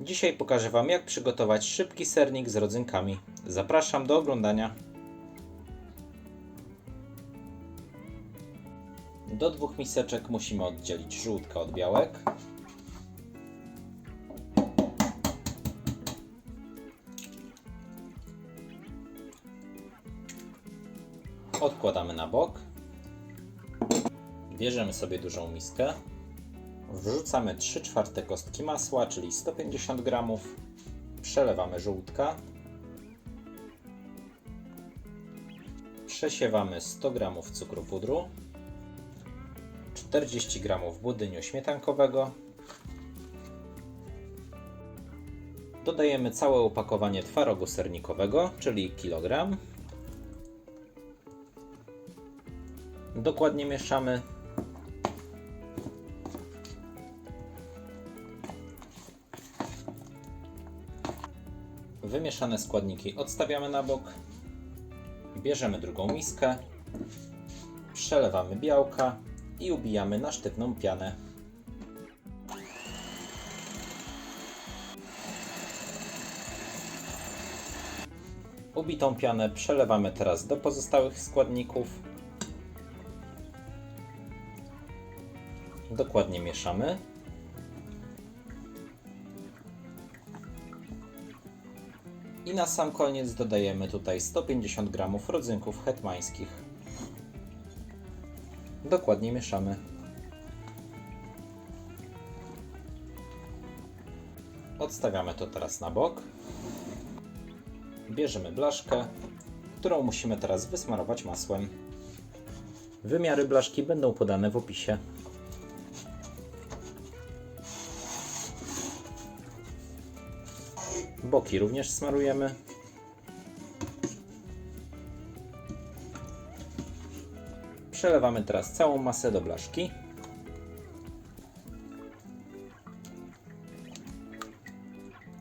Dzisiaj pokażę Wam jak przygotować szybki sernik z rodzynkami. Zapraszam do oglądania. Do dwóch miseczek musimy oddzielić żółtka od białek. Odkładamy na bok. Bierzemy sobie dużą miskę. Wrzucamy 3 czwarte kostki masła, czyli 150 g. Przelewamy żółtka. Przesiewamy 100 g cukru pudru. 40 g budyniu śmietankowego. Dodajemy całe opakowanie twarogu sernikowego, czyli kilogram. Dokładnie mieszamy. Wymieszane składniki odstawiamy na bok. Bierzemy drugą miskę. Przelewamy białka i ubijamy na sztywną pianę. Ubitą pianę przelewamy teraz do pozostałych składników. Dokładnie mieszamy. I na sam koniec dodajemy tutaj 150 g rodzynków hetmańskich. Dokładnie mieszamy. Odstawiamy to teraz na bok. Bierzemy blaszkę, którą musimy teraz wysmarować masłem. Wymiary blaszki będą podane w opisie. Boki również smarujemy. Przelewamy teraz całą masę do blaszki.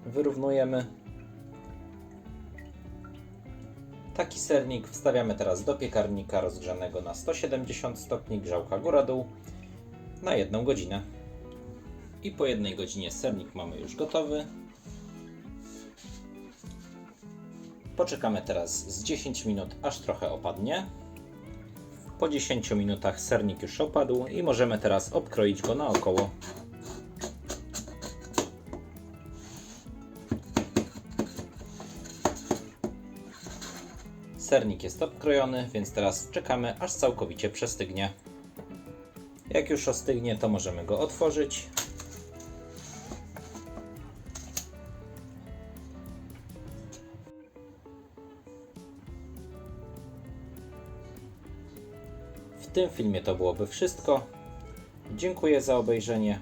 Wyrównujemy. Taki sernik wstawiamy teraz do piekarnika rozgrzanego na 170 stopni grzałka góra-dół na jedną godzinę. I po jednej godzinie sernik mamy już gotowy. Poczekamy teraz z 10 minut, aż trochę opadnie. Po 10 minutach sernik już opadł i możemy teraz obkroić go naokoło. Sernik jest obkrojony, więc teraz czekamy aż całkowicie przestygnie. Jak już ostygnie, to możemy go otworzyć. W tym filmie to byłoby wszystko. Dziękuję za obejrzenie.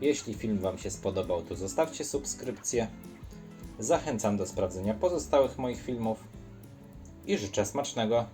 Jeśli film Wam się spodobał, to zostawcie subskrypcję. Zachęcam do sprawdzenia pozostałych moich filmów i życzę smacznego.